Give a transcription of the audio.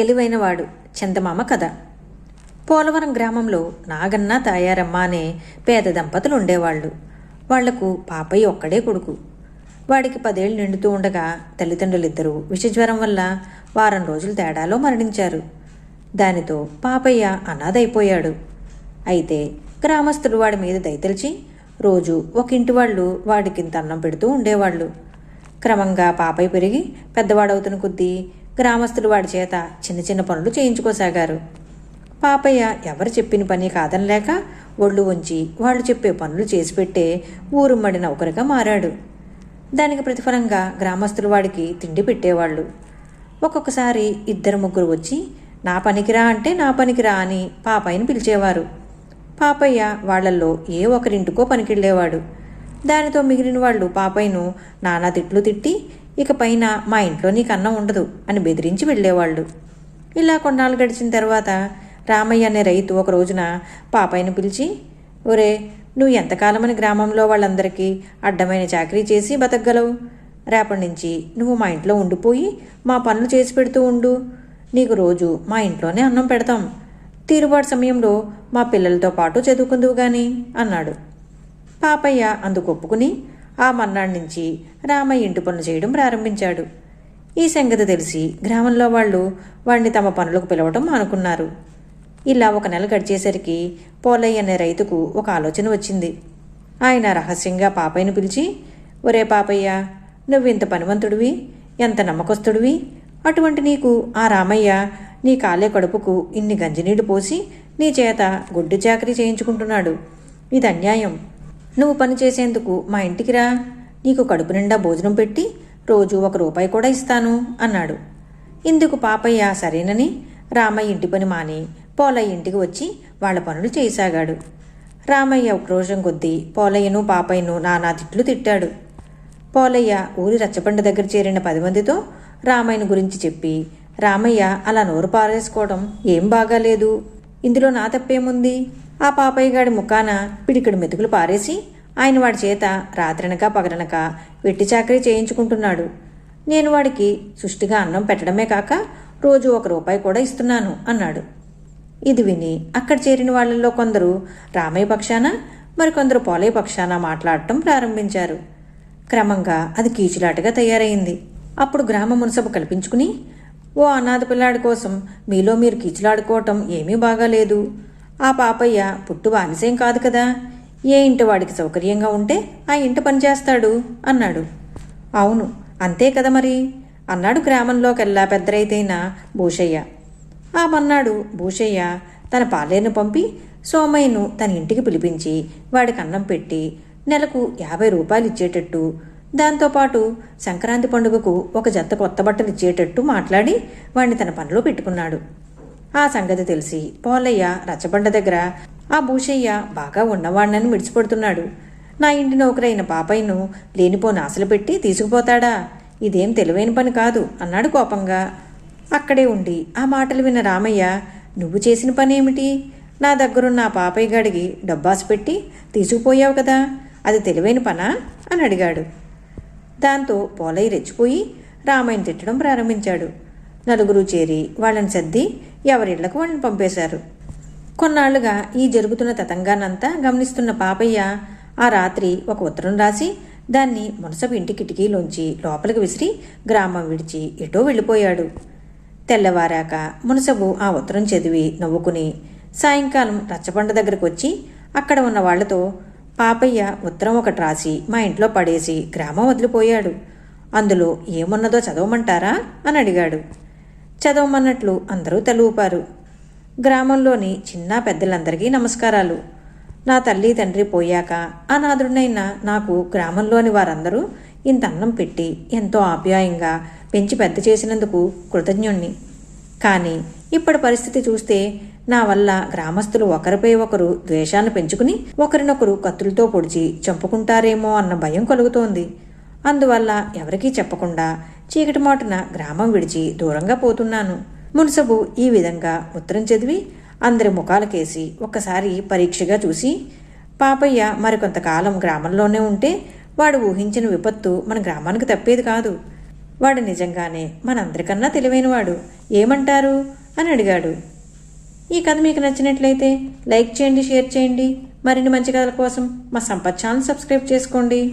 తెలివైనవాడు చందమామ కథ. పోలవరం గ్రామంలో నాగన్న తాయారమ్మ అనే పేద దంపతులు ఉండేవాళ్ళు వాళ్ళకు పాపయ్య ఒక్కడే కొడుకు. వాడికి పదేళ్ళు నిండుతూ ఉండగా తల్లిదండ్రులిద్దరూ విషజ్వరం వల్ల వారం రోజులు తేడాలో మరణించారు. దానితో పాపయ్య అనాథైపోయాడు. అయితే గ్రామస్తులు వాడి మీద దయతలిచి రోజు ఒక ఇంటి వాళ్ళు వాడికింత అన్నం పెడుతూ ఉండేవాళ్ళు. క్రమంగా పాపయ్య పెరిగి పెద్దవాడవుతున్న కొద్దీ గ్రామస్తులు వాడి చేత చిన్న చిన్న పనులు చేయించుకోసాగారు. పాపయ్య ఎవరు చెప్పిన పని కాదనలేక ఒళ్ళు ఉంచి వాళ్ళు చెప్పే పనులు చేసి పెట్టే ఊరుమ్మడి నౌకరుగా మారాడు. దానికి ప్రతిఫలంగా గ్రామస్తులు వాడికి తిండి పెట్టేవాళ్ళు. ఒక్కొక్కసారి ఇద్దరు ముగ్గురు వచ్చి నా పనికిరా అంటే నా పనికిరా అని పాపయ్యని పిలిచేవారు. పాపయ్య వాళ్ళల్లో ఏ ఒకరింటికో పనికిళ్ళేవాడు. దానితో మిగిలిన వాళ్ళు పాపయ్యను నానా తిట్లు తిట్టి ఇక పైన మా ఇంట్లో నీకు అన్నం ఉండదు అని బెదిరించి వెళ్ళేవాళ్ళు. ఇలా కొన్నాళ్ళు గడిచిన తర్వాత రామయ్య అనే రైతు ఒక రోజున పాపయ్యను పిలిచి ఒరే నువ్వు ఎంతకాలమని గ్రామంలో వాళ్ళందరికీ అడ్డమైన చాకరీ చేసి బతకగలవు? రేపటి నుంచి నువ్వు మా ఇంట్లో ఉండిపోయి మా పనులు చేసి పెడుతూ ఉండు. నీకు రోజు మా ఇంట్లోనే అన్నం పెడతాం. తీరుబాటు సమయంలో మా పిల్లలతో పాటు చదువుకుందువు కానీ అన్నాడు. పాపయ్య అందుకు ఒప్పుకుని ఆ మన్నాడి నుంచి రామయ్య ఇంటి పనులు చేయడం ప్రారంభించాడు. ఈ సంగతి తెలిసి గ్రామంలో వాళ్ళు వాణ్ణి తమ పనులకు పిలవటం మానుకున్నారు. ఇలా ఒక నెల గడిచేసరికి పోలయ్య అనే రైతుకు ఒక ఆలోచన వచ్చింది. ఆయన రహస్యంగా పాపయ్యను పిలిచి ఒరే పాపయ్య నువ్వింత పనివంతుడివి ఎంత నమ్మకస్తుడివి. అటువంటి నీకు ఆ రామయ్య నీ కాలే కడుపుకు ఇన్ని గంజినీళ్ళు పోసి నీ చేత గుడ్డు చాకరీ చేయించుకుంటున్నాడు. ఇది అన్యాయం. నువ్వు పని చేసేందుకు మా ఇంటికి రా. నీకు కడుపు నిండా భోజనం పెట్టి రోజు ఒక రూపాయి కూడా ఇస్తాను అన్నాడు. ఇందుకు పాపయ్య సరేనని రామయ్య ఇంటి పని మాని పోలయ్య ఇంటికి వచ్చి వాళ్ళ పనులు చేయసాగాడు రామయ్య ఉక్రోషం కొద్దీ పోలయ్యను పాపయ్యను నానా తిట్లు తిట్టాడు. పోలయ్య ఊరి రచ్చబండ దగ్గర చేరిన పది మందితో రామయ్యను గురించి చెప్పి రామయ్య అలా నోరు పారేసుకోవడం ఏం బాగాలేదు? ఇందులో నా తప్పేముంది? ఆ పాపయ్య గాడి ముఖాన పిడికిడి మెతుకులు పారేసి ఆయన వాడి చేత రాత్రనక పగలనక వెట్టి చాకరీ చేయించుకుంటున్నాడు. నేను వాడికి సుష్టిగా అన్నం పెట్టడమే కాక రోజు ఒక రూపాయి కూడా ఇస్తున్నాను అన్నాడు. ఇది విని అక్కడ చేరిన వాళ్ళల్లో కొందరు రామయ్య పక్షాన మరికొందరు పోలయ్య పక్షాన మాట్లాడటం ప్రారంభించారు. క్రమంగా అది కీచులాటగా తయారైంది. అప్పుడు గ్రామ మునసభ కల్పించుకుని ఓ అనాథ పిల్లాడి కోసం మీలో మీరు కీచులాడుకోవటం ఏమీ బాగాలేదు. ఆ పాపయ్య పుట్టు బానిసేం కాదు కదా. ఏ ఇంటి వాడికి సౌకర్యంగా ఉంటే ఆ ఇంట పనిచేస్తాడు అన్నాడు. అవును అంతే కదా మరి. అన్నాడు గ్రామంలోకెల్లా పెద్దరైతైన భూషయ్య. ఆ మన్నాడు భూషయ్య తన పాలేను పంపి సోమయ్యను తన ఇంటికి పిలిపించి వాడికి అన్నం పెట్టి నెలకు యాభై రూపాయలు ఇచ్చేటట్టు దాంతోపాటు సంక్రాంతి పండుగకు ఒక జత కొత్త బట్టలు ఇచ్చేటట్టు మాట్లాడి వాడిని తన పనిలో పెట్టుకున్నాడు. ఆ సంగతి తెలిసి పోలయ్య రచ్చబండ దగ్గర ఆ భూషయ్య బాగా ఉన్నవాణ్ణని విడిచిపెడుతున్నాడు. నా ఇంటి నౌకరైన పాపయ్యను లేనిపోని ఆశలు పెట్టి తీసుకుపోతాడా? ఇదేం తెలివైన పని కాదు అన్నాడు కోపంగా. అక్కడే ఉండి ఆ మాటలు విన్న రామయ్య నువ్వు చేసిన పని ఏమిటి నా దగ్గరున్న ఆ పాపయ్య గడిగి డబ్బాసు పెట్టి తీసుకుపోయావు కదా అది తెలివైన పనా? అని అడిగాడు. దాంతో పోలయ్య రెచ్చిపోయి రామయ్యని తిట్టడం ప్రారంభించాడు. నలుగురు చేరి వాళ్ళని సర్ది ఎవరిళ్ళకు వాళ్ళని పంపేశారు. కొన్నాళ్ళుగా ఈ జరుగుతున్న తతంగానంతా గమనిస్తున్న పాపయ్య ఆ రాత్రి ఒక ఉత్తరం రాసి దాన్ని మునసపు ఇంటి కిటికీలోంచి లోపలికి విసిరి గ్రామం విడిచి ఎటో వెళ్ళిపోయాడు. తెల్లవారాక మునసబు ఆ ఉత్తరం చదివి నవ్వుకుని సాయంకాలం రచ్చబండ దగ్గరకు వచ్చి అక్కడ ఉన్న వాళ్ళతో పాపయ్య ఉత్తరం ఒకటి రాసి మా ఇంట్లో పడేసి గ్రామం వదిలిపోయాడు. అందులో ఏమున్నదో చదవమంటారా? అని అడిగాడు. చదవమన్నట్లు అందరూ తలూపారు గ్రామంలోని చిన్న పెద్దలందరికీ నమస్కారాలు. నా తల్లి తండ్రి పోయాక అనాథుడినైన నాకు గ్రామంలోని వారందరూ ఇంత అన్నం పెట్టి ఎంతో ఆప్యాయంగా పెంచి పెద్ద చేసినందుకు కృతజ్ఞుణ్ణి. కానీ ఇప్పటి పరిస్థితి చూస్తే నా వల్ల గ్రామస్తులు ఒకరిపై ఒకరు ద్వేషాన్ని పెంచుకుని ఒకరినొకరు కత్తులతో పొడిచి చంపుకుంటారేమో అన్న భయం కలుగుతోంది. అందువల్ల ఎవరికీ చెప్పకుండా చీకటి మాటున గ్రామం విడిచి దూరంగా పోతున్నాను. మున్సబు ఈ విధంగా ఉత్తరం చదివి అందరి ముఖాలకేసి ఒక్కసారి పరీక్షగా చూసి పాపయ్య మరికొంతకాలం గ్రామంలోనే ఉంటే వాడు ఊహించిన విపత్తు మన గ్రామానికి తప్పేది కాదు. వాడు నిజంగానే మనందరికన్నా తెలివైనవాడు. ఏమంటారు? అని అడిగాడు. ఈ కథ మీకు నచ్చినట్లయితే లైక్ చేయండి షేర్ చేయండి. మరిన్ని మంచి కథల కోసం మా సంపత్ ఛానల్ సబ్స్క్రైబ్ చేసుకోండి.